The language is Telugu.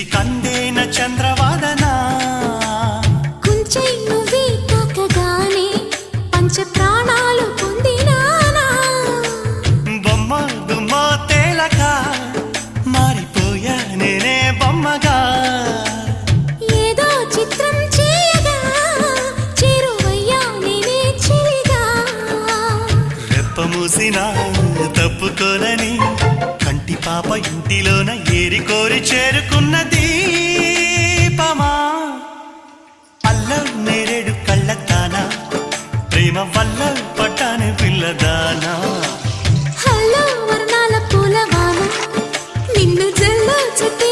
ఇది కందేన చంద్రవాదన? కొంచెం నువ్వే తాకగానే పంచ ప్రాణాలు పాపమూసిన తప్పుకోలని కంటి పాప ఇంటిలోన ఏరి కోరి చేరుకున్నది పమా అల్ల నేరేడు కళ్ళతానా ప్రేమ వల్ల పట్టాని పిల్లదానా. హలో పూలవాన నిన్ను చుట్టి